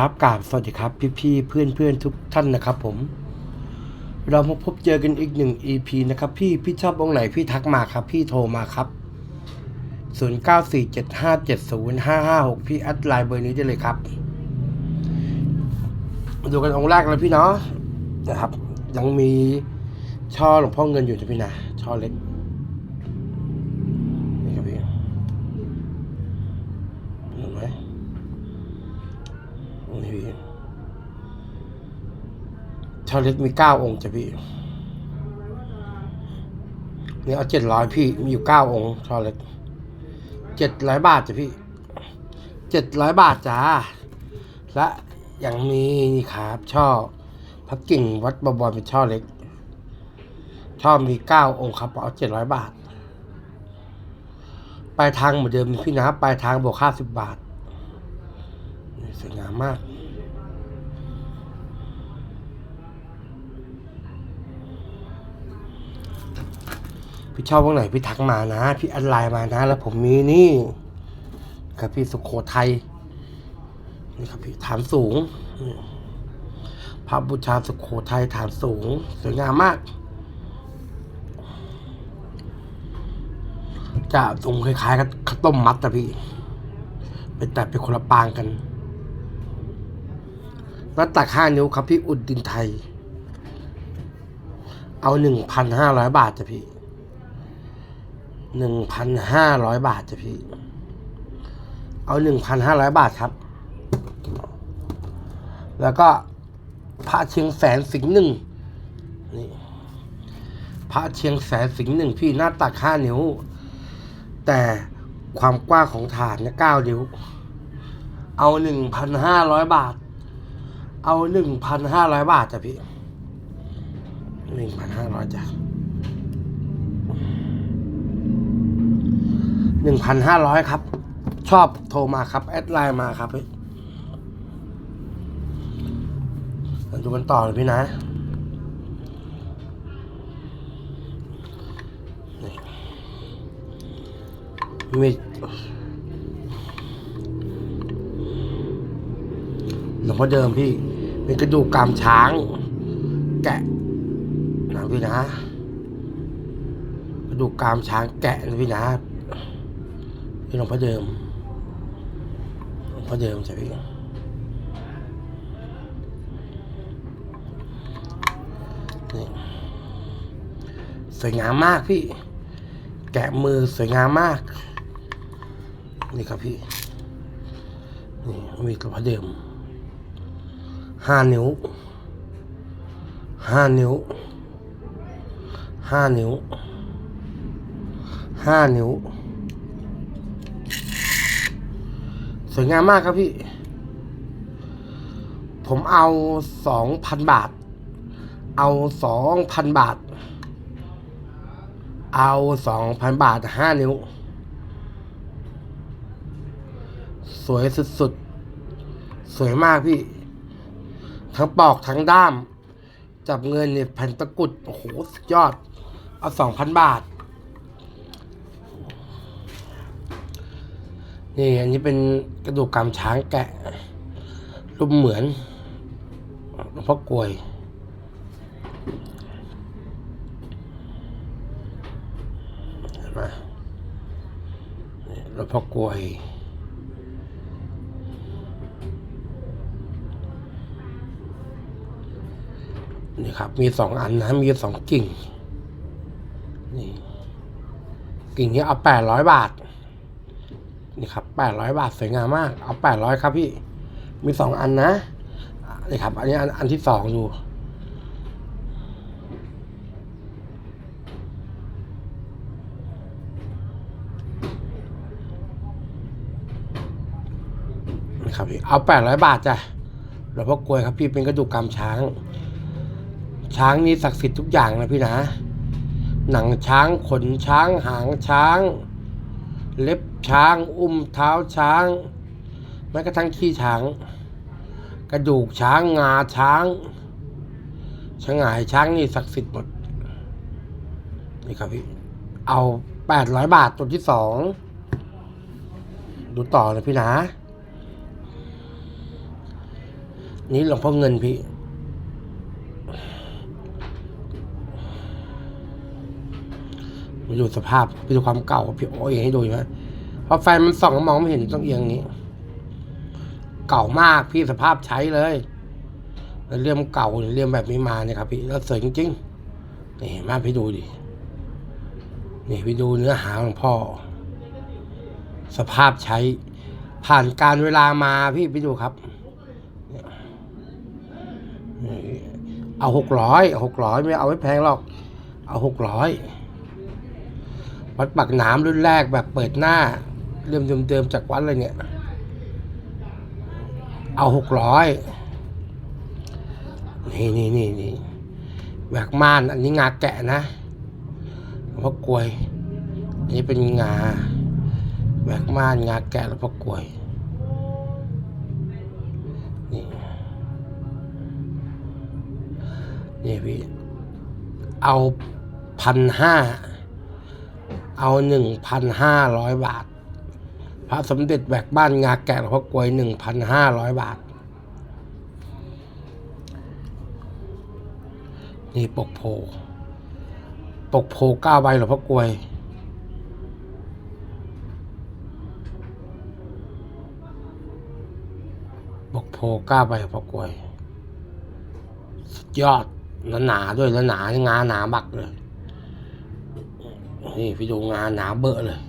ครับกราบสวัสดีครับ พี่ๆเพื่อนเพื่อนๆทุกท่านนะครับ ผม เรามาพบเจอกันอีกหนึ่ง EP นะครับ พี่พี่ชอบองค์ไหนพี่ทักมาครับ พี่โทรมาครับ 0947570556 พี่แอดไลน์เบอร์นี้ได้เลยครับ ดูกันองค์แรกเลยพี่เนาะนะครับ ยังมีช่อหลวงพ่อเงินอยู่นะพี่นะช่อเล็กนี่ครับพี่เห็นไหม นี่พี่ชาเล็กมีเก้าองค์จ้ะพี่เนี่ยเอาเจ็ดร้อยพี่มีอยู่เก้าองค์ชาเล็กเจ็ดร้อยบาทจ้ะพี่เจ็ดร้อยบาทจ้าและยังมีนี่ครับช่อพระกิ่งวัดบวรเป็นช่อเล็ก ช่อมีเก้าองค์ครับเอาเจ็ดร้อยบาทปลายทางเหมือนเดิมพี่นะปลายทางบวกห้าสิบบาทสวยงามมาก พี่ชอบวงไหนพี่ทักมานะ พี่แอดไลน์มานะ แล้วผมมีนี่ครับพี่สุโขทัยนี่ครับพี่ฐานสูงพระบูชาสุโขทัยฐานสูงสวยงามมากจะตรงคล้ายๆกับข้าวต้มมัดอะพี่เป็นแต่เป็นคนละปางกันหน้าตักห้านิ้วครับพี่อุดดินไทย เอาหนึ่งพันห้าร้อยบาทจ้ะพี่ หนึ่งพันห้าร้อยบาทจ้ะพี่ เอาหนึ่งพันห้าร้อยบาทครับ แล้วก็พระเชียงแสนสิงห์หนึ่งนี่พระเชียงแสนสิงห์หนึ่งพี่หน้าตักห้านิ้ว แต่ความกว้างของฐานเนี่ยเก้านิ้ว เอาหนึ่งพันห้าร้อยบาท เอาหนึ่งพันห้าร้อยบาทจ้ะพี่หนึ่งพันห้าร้อยจ้ะ หนึ่งพันห้าร้อยครับ ชอบโทรมาครับ แอดไลน์มาครับพี่ดูกันต่อเลยพี่นะนี่มีหลวงพ่อเดิมพี่เป็นกระดูกกามช้าง แกะนะพี่นะกระดูกกามช้างแกะนะพี่นะ พี่หลวงพ่อเดิมหลวงพ่อเดิมใช่พี่นี่สวยงามมากพี่ แกะมือสวยงามมาก นี่ครับพี่นี่มีหลวงพ่อเดิมห้านิ้วห้านิ้วห้านิ้วห้านิ้ว สวยงามมากครับพี่ ผมเอาสองพันบาท เอาสองพันบาท เอาสองพันบาทห้านิ้ว สวยสุดๆ สวยมากพี่ ทั้งปอกทั้งด้าม จับเงินเนี่ยแผ่นตะกุด โอ้โห สุดยอด เอาสองพันบาท นี่อันนี้เป็นกระดูกกรามช้างแกะรูปเหมือนหลวงพ่อกลวยเห็นไหมนี่หลวงพ่อกลวยนี่ครับ มีสองอันนะ มีสองกิ่ง นี่ กิ่งนี้เอาแปดร้อยบาท นี่ครับแปดร้อยบาทสวยงามมาก เอาแปดร้อยครับพี่ มีสองอันนะนี่ครับ อันนี้อันอันที่สองดูนี่ครับพี่เอาแปดร้อยบาทจ้ะหลวงพ่อกลวยครับพี่เป็นกระดูกกรามช้าง ช้างนี่ศักดิ์สิทธิ์ทุกอย่างนะพี่นะ หนังช้างขนช้างหางช้าง เล็บ ช้าง อุ้มเท้าช้างแม้กระทั่งขี้ช้าง กระดูกช้างงาช้างฉงหายช้างนี่ศักดิ์สิทธิ์หมดนี่ครับพี่เอาแปดร้อยบาทตัวที่สองดูต่อเลยพี่นะนี่หลวงพ่อเงินพี่มาดูสภาพไปดูความเก่าพี่โอ้ยให้ดูนะ พราะไฟมันส่องมองไม่เห็นต้องเอียงนี้ เก่ามากพี่สภาพใช้เลยเลี่ยมเก่าเลี่ยมแบบนี้มาเนี่ยครับพี่แล้วสวยจริงๆนี่เห็นไหมพี่ดูดินี่พี่ดูเนื้อหาของพ่อ สภาพใช้ ผ่านการเวลามาพี่พี่ดูครับเอาหกร้อยหกร้อยไม่เอาไม่แพงหรอก เอาหกร้อยวัดปักหน้ำรุ่นแรกแบบเปิดหน้า เริ่มเดิมๆจากวัดเลยเนี่ย เอาหกร้อยนี่นี่นี่นี่แหวกม่าน อันนี้งาแกะนะหลวงพ่อกลวย อันนี้เป็นงาแหวกม่านงาแกะหลวงพ่อกลวยนี่นี่พี่เอาพันห้าเอาหนึ่งพันห้าร้อยบาท ระสมเด็จแบกบ้านงาแกะหลวงพ่อกวยหนึ่งพันห้าร้อยบาท นี่ปกโพ ปกโพเก้าใบหลวงพ่อกวยปกโพเก้าใบหลวงพ่อกวย สุดยอดแล้วหนาด้วยแล้วหนางาหนาบักเลย นี่พี่ดูงาหนาเบอะเลย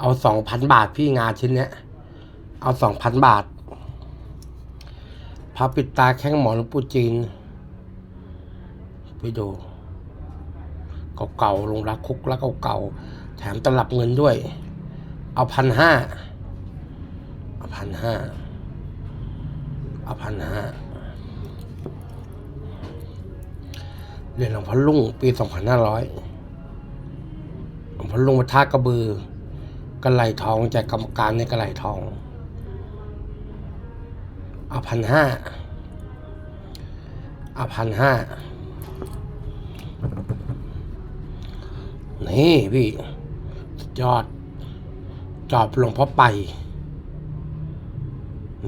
เอาสองพันบาทพี่งานชิ้นเนี้ย เอาสองพันบาทพระปิดตาแข้งหมอหลวงปู่จีน ไปดู เก่าๆลงรักคุกแล้วเก่าๆแถมตลับเงินด้วย เอาพันห้าเอาพันห้าเอาพันห้าเรียนหลวงพ่อลุงปีสองพันห้าร้อยหลวงพ่อลุงวัดท่ากระบือ กระไหลทองจากกรรมการในกระไหลทองเอาพันห้าเอาพันห้านี่พี่สุดยอด จอบหลวงพ่อไป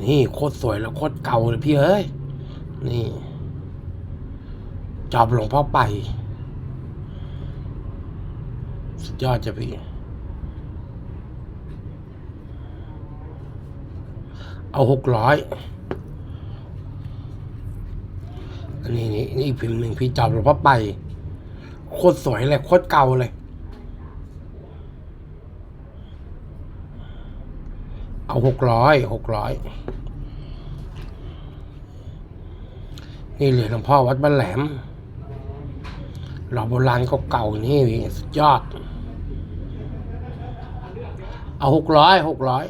นี่โคตรสวยแล้วโคตรเก่าเลยพี่เอ้ย นี่ จอบหลวงพ่อไป สุดยอดจ้ะพี่ เอาหกร้อยอันนี้นี่นี่อีกพิมพ์หนึ่งพี่จอบหลวงพ่อไป โคตรสวยเลย โคตรเก่าเลย เอาหกร้อยหกร้อยนี่เหรียญหลวงพ่อวัดบ้านแหลมหล่อโบราณเก่าๆนี่สุดยอด เอาหกร้อยหกร้อย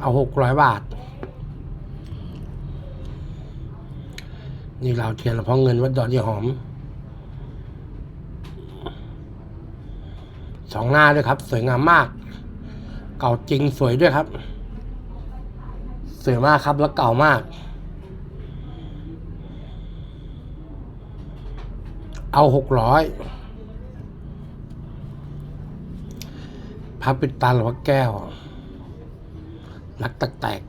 เอาหกร้อยบาท นี่เราเทียนหลวงพ่อเงินวัดดอนยี่หอม สองหน้าด้วยครับ สวยงามมาก เก่าจริงสวยด้วยครับ สวยมากครับแล้วเก่ามาก เอาหกร้อยพระปิดตาหลวงพ่อแก้ว รักตักแตก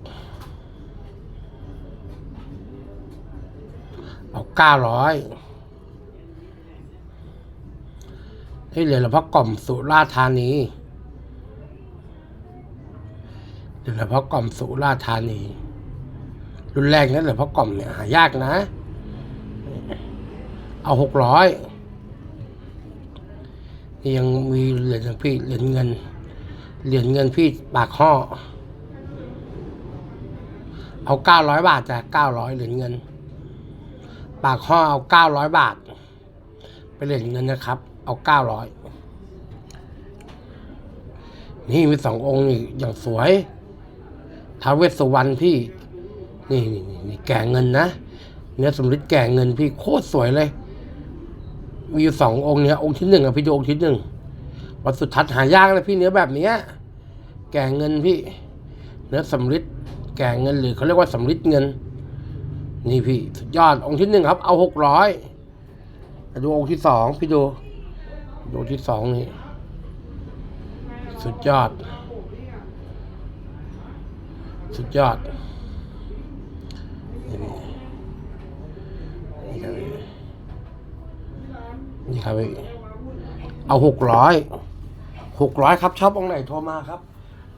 เอาเก้าร้อยให้เหลือหลวงพ่อกล่อมสุราธานีเหลือหลวงพ่อกล่อมสุราธานี รุนแรกนั้นหลวงพ่อกล่อมเนี่ยหายากนะ เอาหกร้อยยังมีเหรียญพี่เหรียญเงิน เหรียญเงินพี่ปากห่อ เอาเก้าร้อยบาทจะเก้าร้อยเหรียญเงิน ปากห่อเอาเก้าร้อยบาท ไปเหรียญเงินนะครับ เอาเก้าร้อยนี่มีสององค์นี่อย่างสวยท้าวเวสสุวรรณพี่ นี่นี่นี่แก่เงินนะเนื้อสำริดแก่เงินพี่โคตรสวยเลย มีอยู่สององค์เนี่ยองค์ที่หนึ่งอะพี่ดูองค์ที่หนึ่งวัดสุทัศน์หายากเลยพี่เนื้อแบบเนี้ย แก่เงินพี่ เนื้อสำริด แก่เงินหรือเขาเรียกว่าสำริดเงิน นี่พี่สุดยอดองค์ที่หนึ่งครับ เอาหกร้อยดูองค์ที่สองพี่ดูดูองค์ที่สองนี่สุดยอด สุดยอดนี่นี่ครับพี่นี่ครับพี่เอาหกร้อยหกร้อยครับชอบองค์ไหนโทรมาครับ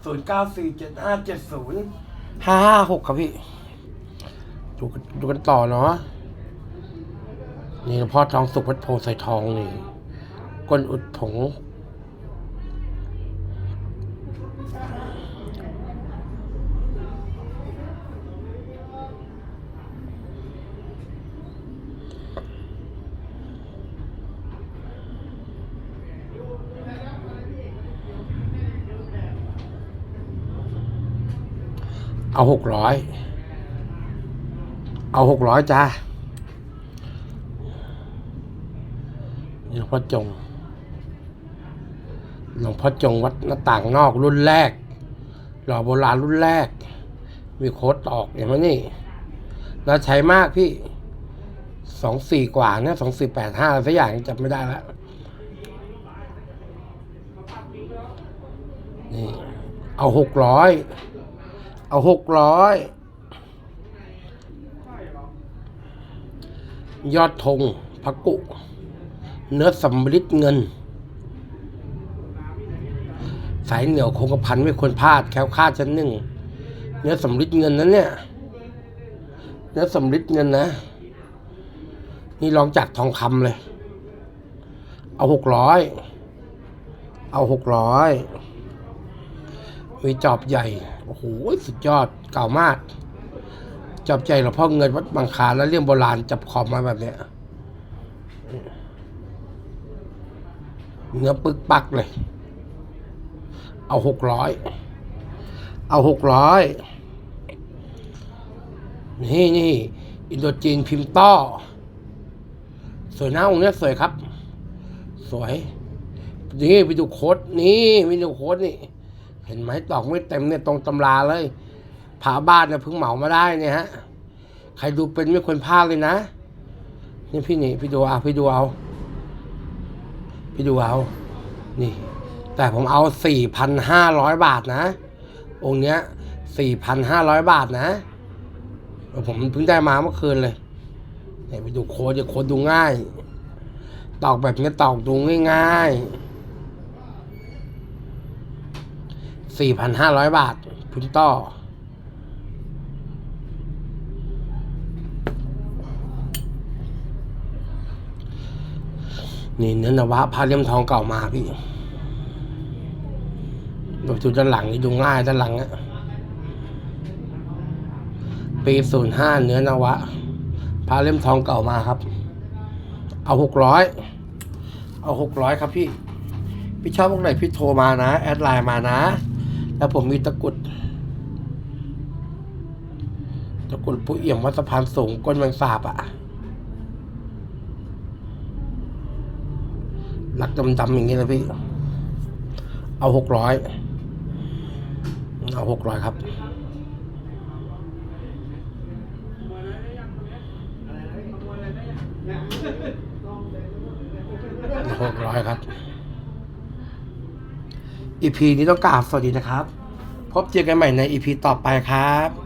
ศูนย์เก้าสี่เจ็ดห้าเจ็ดศูนย์ ห้าห้าหกครับพี่ ดูดูกันต่อเนาะ นี่หลวงพ่อทองสุขวัดโพใส่ทองนี่ก้นอุดผง เอาหกร้อยเอาหกร้อยจ้าหลวงพ่อจง หลวงพ่อจงวัดหน้าต่างนอกรุ่นแรก หล่อโบราณรุ่นแรก มีโค้ดตอกอย่างนี้นี่แล้วใช้มากพี่สองสี่กว่าเนี่ยสองสี่แปดห้าสักอย่างจำไม่ได้แล้วนี่เอาหกร้อย เอาหกร้อยยอดธงพระกุ เนื้อสำริดเงิน สายเหนียวคงกระพันไม่ควรพลาดแคล้วคลาดชั้นหนึ่ง เนื้อสำริดเงินนั้นเนี่ย เนื้อสำริดเงินนะ นี่ลองจากทองคำเลย เอาหกร้อย เอาหกร้อย มีจอบใหญ่ โอ้โห สุดยอด เก่ามาก จอบใหญ่หลวงพ่อเงินวัดบางคาแล้วเรื่องโบราณจับขอบมาแบบเนี้ย เนื้อปึกปักเลย เอาหกร้อย เอาหกร้อย นี่นี่อินโดจีนพิมพ์ต้อ สวยหนะองค์เนี้ยสวยครับ สวย นี่ไปดูโค้ดนี่ไปดูโค้ดนี่ ห็นไหมตอกไม่เต็มเนี่ยตรงตำราเลยผาบ้านเนี่ยเพิ่งเหมามาได้เนี่ยฮะใครดูเป็นไม่ควรพลาดเลยนะ นี่พี่นี่พี่ดูเอาพี่ดูเอา พี่ดูเอา นี่ แต่ผมเอาสี่พันห้าร้อยบาทนะ องค์เนี้ยสี่พันห้าร้อยบาทนะ ผมเพิ่งได้มาเมื่อคืนเลยเนี่ยไปดูโค้ดจะโค้ดดูง่าย ตอกแบบนี้ตอกดูง่าย ๆ สี่พันห้าร้อยบาท คุณต่อ นี่เนื้อนวะพาเลี่ยมทองเก่ามาพี่ดูดูด้านหลังนี่ดูง่ายด้านหลังอะปีศูนย์ห้าเนื้อนวะพาเล่มทองเก่ามาครับ เอาหกร้อยเอาหกร้อยครับพี่ พี่ชอบพวกไหนพี่โทรมานะ แอดไลน์มานะ แล้วผมมีตะกุดตะกุดปุเอี่ยมวัดสะพานสูงก้นแมงสาบอะหลักดำๆอย่างนี้นะพี่ เอาหกร้อยเอาหกร้อยครับหกร้อยครับ อีพีนี้ต้องกราบสวัสดีนะครับ พบเจอกันใหม่ในอีพีต่อไปครับ